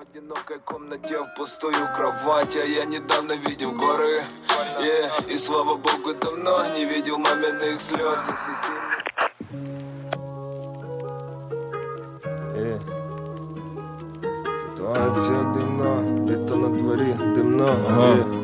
одинокой комнате в пустую кровать А я недавно видел горы yeah. И слава богу давно не видел маминых слез сильно Е. Ситуація дивна, літо на дворі, дымно, ага, ага.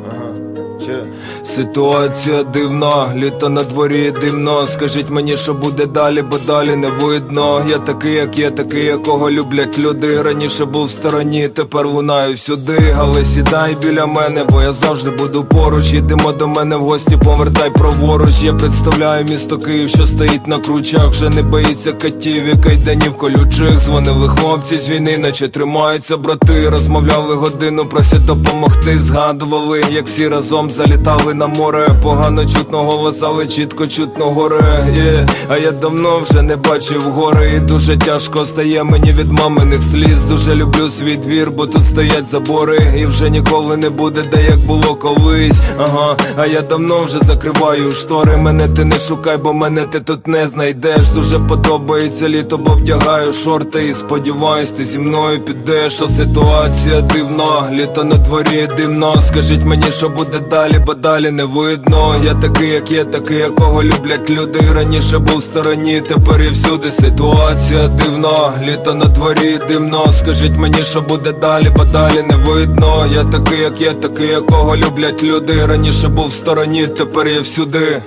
Ситуація дивна, літо на дворі димно. Скажіть мені, що буде далі, бо далі не видно. Я такий, як є, такий, якого люблять люди. Раніше був в стороні, тепер лунаю сюди. Але сідай біля мене, бо я завжди буду поруч. Ідемо до мене в гості, повертай праворуч. Я представляю місто Київ, що стоїть на кручах. Вже не боїться катів і кайданів колючих. Дзвонили хлопці з війни, наче тримаються брати. Розмовляли годину, просять допомогти. Згадували, як всі разом залітали на море. Погано чутно голос, але чітко чутно горе. Є. А я давно вже не бачив гори. І дуже тяжко стає мені від маминих сліз. Дуже люблю свій двір, бо тут стоять забори. І вже ніколи не буде, де як було колись. Ага, а я давно вже закриваю штори. Мене ти не шукай, бо мене ти тут не знайдеш. Дуже подобається літо, бо вдягаю шорти. І сподіваюсь, ти зі мною підеш. А ситуація дивна, літо на дворі дивно. Скажіть мені, що буде далі, бо далі не видно. Я такий, як є, такий, якого люблять люди. Раніше був в стороні, тепер і всюди ситуація дивна, літо на дворі дивно. Скажіть мені, що буде далі, бо далі не видно. Я такий, як є, такий, якого люблять люди. Раніше був в стороні, тепер я всюди.